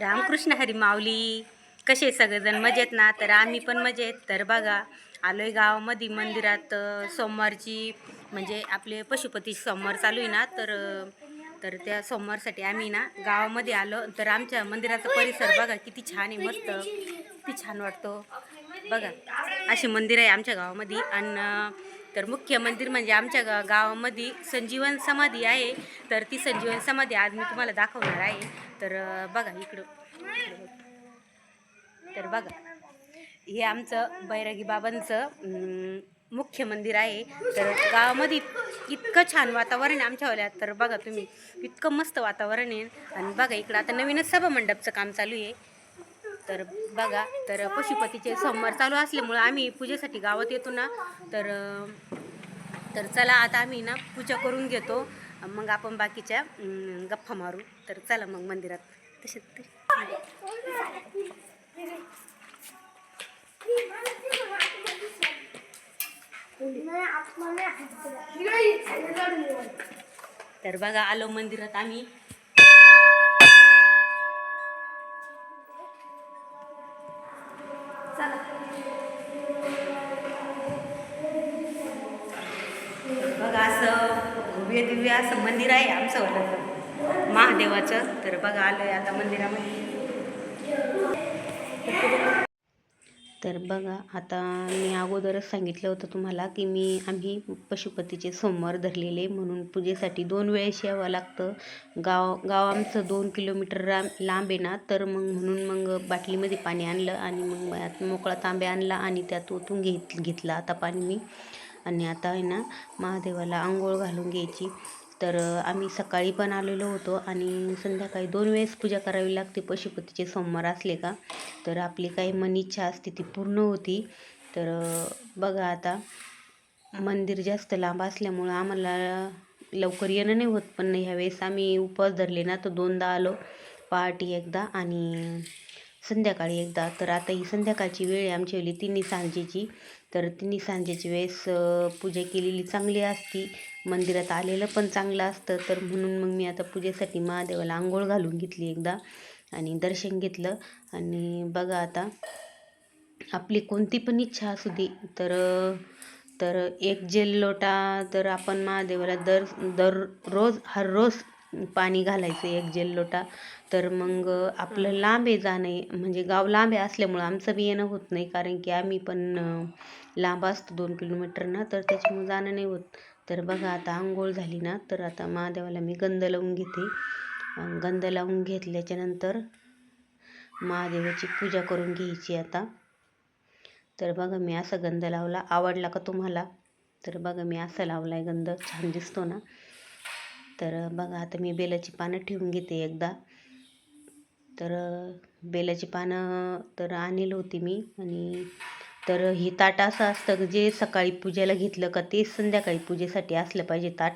रामकृष्ण हरी माऊली. कसे सगळेजण मजेत ना? तर आम्ही पण मजेत. तर बघा आलोय गावामध्ये मंदिरात. सोमवारची म्हणजे आपले पशुपती सोमवार चालू आहे ना तर तर त्या सोमवारसाठी आम्ही ना गावामध्ये आलो. तर आमच्या मंदिराचा परिसर बघा किती छान आहे मस्त. किती छान वाटतो. बघा अशी मंदिर आहे आमच्या गावामध्ये. आणि तर मुख्य मंदिर म्हणजे आमच्या गा गावामध्ये संजीवन समाधी आहे. तर ती संजीवन समाधी आज मी तुम्हाला दाखवणार आहे. तर बघा इकडं. तर बघा हे आमचं बैरागी बाबांचं मुख्य मंदिर आहे. तर गावामध्ये इतकं छान वातावरण आहे आमच्या तर बघा तुम्ही इतकं मस्त वातावरण आहे. आणि बघा इकडं आता नवीनच सभामंडपचं काम चालू आहे. तर बघा तर पशुपतीचे सोमवार चालू असल्यामुळं आम्ही पूजेसाठी गावात येतो ना तर तर चला आता आम्ही ना पूजा करून घेतो. मग आपण बाकीच्या गप्पा मारू. तर चला मग मंदिरात. तसे तर बघा आलो मंदिरात आम्ही. असं भव्य दिव्य असं मंदिर आहे आमचं वालं महादेवाचं. तर बघा आलोय आता मंदिरामध्ये. तर बघा आता मी अगोदरच सांगितलं होतं तुम्हाला की मी आम्ही पशुपतीचे सोमवार धरलेले म्हणून पूजेसाठी दोन वेळेस यावं लागतं. गाव गाव आमचं दोन किलोमीटर राम लांब आहे ना तर मग म्हणून मग बाटलीमध्ये पाणी आणलं आणि मग यात मोकळा तांब्या आणला आणि त्यात ओतून घेत घेतला आता पाणी मी. आणि आता आहे ना महादेवाला आंघोळ घालून घ्यायची. तर आम्ही सकाळी पण आलेलो होतो आणि संध्याकाळी दोन वेळेस पूजा करावी लागते. पशुपतीचे सोमवार असले का तर आपली काही मन इच्छा असते ती पूर्ण होती. तर बघा आता मंदिर जास्त लांब असल्यामुळं आम्हाला लवकर येणं नाही होत. पण ह्यावेळेस आम्ही उपवास धरले ना तर दोनदा आलो. पहाटे एकदा आणि संध्याकाळी एकदा. तर आता ही संध्याकाळची वेळ आहे आमची वेळी तिन्ही सांजेची. तर तिन्ही सांजेची वेळेस पूजा केलेली चांगली असती. मंदिरात आलेलं पण चांगलं असतं. तर म्हणून मग मी आता पूजेसाठी महादेवाला आंघोळ घालून घेतली एकदा आणि दर्शन घेतलं. आणि बघा आता आपली कोणती पण इच्छा असू दे तर तर एक जेल लोटा तर आपण महादेवाला दर दर रोज हर रोज पाणी घालायचं एक जेल लोटा. तर मग आपलं लांब आहे जाणं आहे म्हणजे गाव लांब आहे असल्यामुळं आमचं बी येणं होत नाही. कारण की आम्ही पण लांब असतो दोन किलोमीटरनं तर त्याच्यामुळं जाणं नाही होत. तर बघा आता आंघोळ झाली ना तर आता महादेवाला मी गंध लावून घेते. गंध लावून घेतल्याच्यानंतर महादेवाची पूजा करून घ्यायची आता. तर बघा मी असा गंध लावला. आवडला का तुम्हाला? तर बघा मी असा लावला आहे गंध. छान दिसतो ना. तर बघा आता मी बेलाची पानं ठेवून घेते एकदा. तर बेलाची पानं तर आणेल होती मी आणि तर ही ताट असं असतं जे सकाळी पूजेला घेतलं का ते संध्याकाळी पूजेसाठी असलं पाहिजे ताट.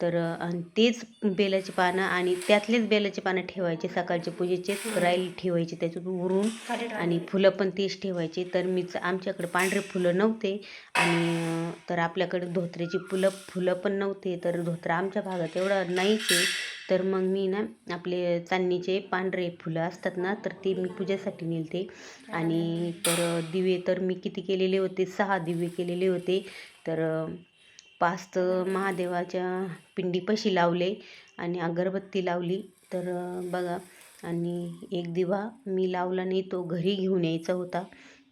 तर आणि तेच बेलाची पानं आणि त्यातलेच बेलाची पानं ठेवायचे सकाळच्या पूजेचेच राहील ठेवायचे त्याच्यात उरून आणि फुलं पण तेच ठेवायचे. तर मीच आमच्याकडे पांढरे फुलं नव्हते आणि तर आपल्याकडे धोत्र्याची फुलं फुलं पण नव्हते. तर धोत्रा आमच्या भागात एवढं नाहीचे. तर मग मी ना आपले चांदणीचे पांढरे फुलं असतात ना तर ते मी पूजेसाठी नेलते. आणि तर दिवे तर मी किती केलेले होते? सहा दिवे केलेले होते. तर पाच तर महादेवाच्या पिंडीपाशी लावले आणि अगरबत्ती लावली. तर बघा आणि एक दिवा मी लावला नाही तो घरी घेऊन यायचा होता.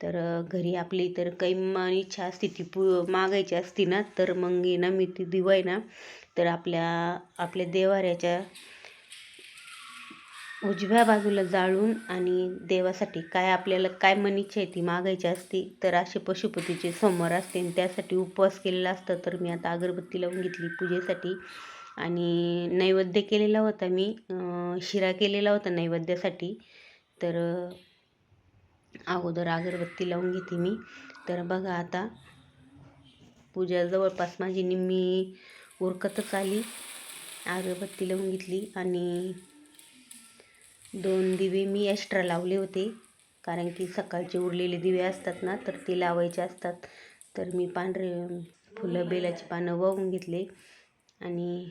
तर घरी आपली तर काही इच्छा असते ती पु मागायची असती ना तर मग आहे ना मी ती दिवा आहे ना तर आपल्या आपल्या देवाऱ्याच्या उजव्या बाजूला जाळून आणि देवासाठी काय आपल्याला काय मन इच्छा आहे ती मागायची असती तर असे पशुपतीचे समोर असते आणि त्यासाठी उपवास केलेला असतं तर मी आता अगरबत्ती लावून घेतली पूजेसाठी. आणि नैवेद्य केलेला होता मी शिरा केलेला होता नैवेद्यासाठी. तर अगोदर अगरबत्ती लावून घेते मी. तर बघा आता पूजा जवळपास माझी निम्मी उरकतच आली. अगरबत्ती लावून घेतली आणि दोन दिवे मी एक्स्ट्रा लावले होते. कारण की सकाळचे उरलेले दिवे असतात ना तर ते लावायचे असतात. तर मी पांढरे फुलं बेलाची पानं वाहून घेतले. आणि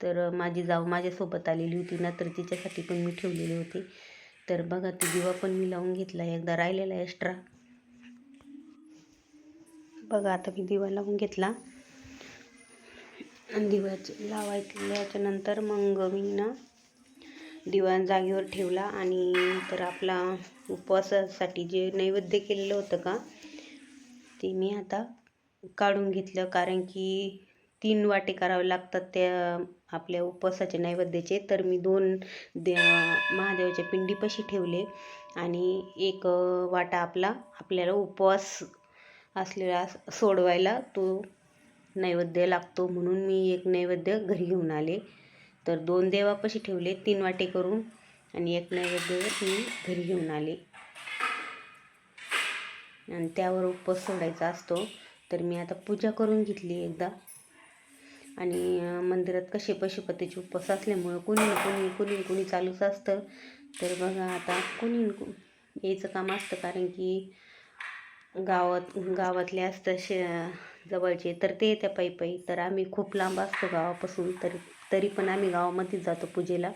तर माझी जाव माझ्यासोबत आलेली होती ना तर तिच्यासाठी पण मी ठेवलेले होते. तर बघा ती दिवा पण मी लावून घेतला एकदा राहिलेला एक्स्ट्रा बघा आता मी दिवा लावून घेतला. आणि दिव्याचे लावायच्याच्या नंतर मग मी ना दिवा जागेवर ठेवला आणि तर आपला उपवासासाठी जे नैवेद्य केलेलं होतं का ते मी आता काढून घेतलं. कारण की तीन वाटे करावे लागतात त्या आपल्या उपवासाचे नैवेद्याचे. तर मी दोन दे महादेवाच्या पिंडीपाशी ठेवले आणि एक वाटा आपला आपल्याला उपवास असलेला सोडवायला तो नैवेद्य लागतो म्हणून मी एक नैवेद्य घरी घेऊन आले. तर दोन देवापाशी ठेवले तीन वाटे करून आणि एक नैवेद्य मी घरी घेऊन आले. आणि त्यावर उपवास सोडायचा असतो तर मी आता पूजा करून घेतली एकदा. आणि मंदिरात कसे पशुपतीचे उपवास असल्यामुळं कुणी ना कुणी कुणी कुणी चालूच असतं. तर बघा आता कुणी यायचं काम असतं कारण की गावात गावातले असतं शे जवळचे तर ते येत्या पायी पायी. तर आम्ही खूप लांब असतो गावापासून तरी तरी पण आम्ही गावामध्येच जातो पूजेला.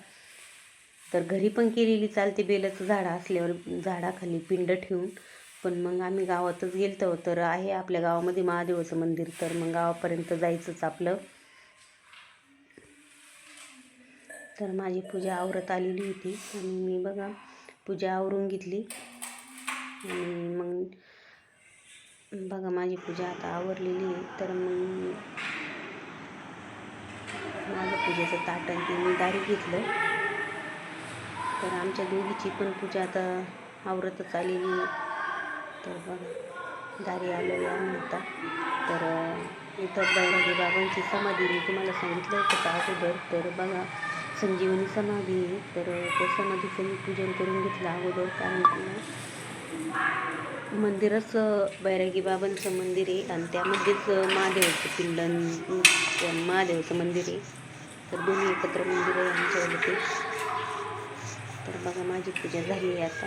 तर घरी पण केलेली चालते बेलाचं झाडं असल्यावर झाडाखाली पिंड ठेवून. पण मग आम्ही गावातच गेलतो. तर आहे आपल्या गावामध्ये महादेवाचं मंदिर. तर मग गावापर्यंत जायचंच आपलं. तर माझी पूजा आवरत आलेली होती. आणि मी बघा पूजा आवरून घेतली. आणि मग बघा माझी पूजा आता आवरलेली आहे. तर मग माझं पूजेचं ताट आणि ते मी दारी घेतलं. तर आमच्या दोघीची पण पूजा आता आवरतच आलेली तर बघा दारी आलो आहे आता. तर इथं बैरागी बाबांची समाधी मी तुम्हाला सांगितलं होतं का अगोदर? तर बघा संजीवनी समाधी आहे. तर त्या समाधीचं मी पूजन करून घेतलं अगोदर. कारण मंदिरच बैरागी बाबांचं मंदिर आहे आणि त्यामध्येच महादेवाचं पिंडन महादेवाचं मंदिर आहे. तर दोन्ही एकत्र मंदिर आहे आमच्यावाले तर बघा माझी पूजा झाली आहे आता.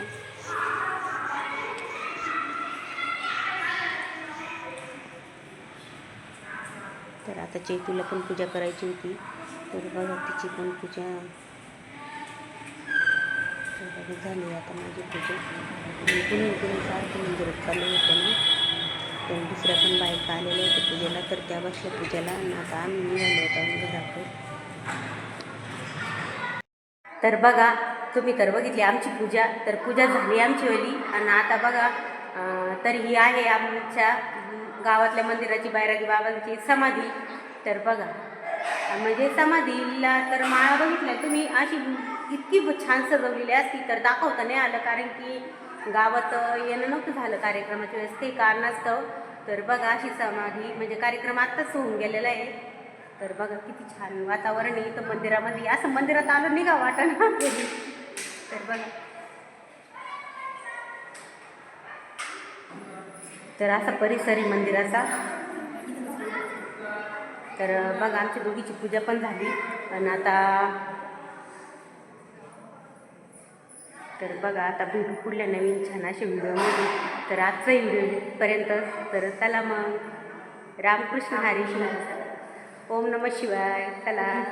तर आता चैतूला पण पूजा करायची होती. तर बघा तिची पण पूजा तर झाली आता माझी पूजा. आणि कुणी सारखं मंदिरात चालू होतं ना. तर दुसऱ्या पण बायका आलेल्या होत्या पूजेला तर त्या बसल्या पूजेला. आणि आता आम्ही निघालो होतो घराकडे तर बघा तुम्ही तर बघितली आमची पूजा. तर पूजा झाली आमची वली आणि आता बघा तर ही आहे आमच्या गावातल्या मंदिराची बैरागी बाबांची समाधी. तर बघा म्हणजे समाधीला तर माळा बघितल्या तुम्ही? अशी इतकी छान सजवलेली असती तर दाखवता नाही आलं. कारण की गावात येणं नव्हतं झालं कार्यक्रमाच्या वेळेस. ते कारणास्तव. तर बघा अशी समाधी म्हणजे कार्यक्रम आत्ताच होऊन गेलेला आहे. तर बघा किती छान वातावरण आहे. इथं मंदिरामध्ये असं मंदिरात आलं नाही का वाटण? तर बघा. तर असा परिसर आहे मंदिराचा. तर बघा आमच्या दोघीची पूजा पण झाली. आणि आता तर बघा आता भेटू पुढल्या नवीन छान असे व्हिडिओमध्ये. तर आजचा व्हिडिओपर्यंत तर चला मग. रामकृष्ण हरी ओम नम शिवाय. चला.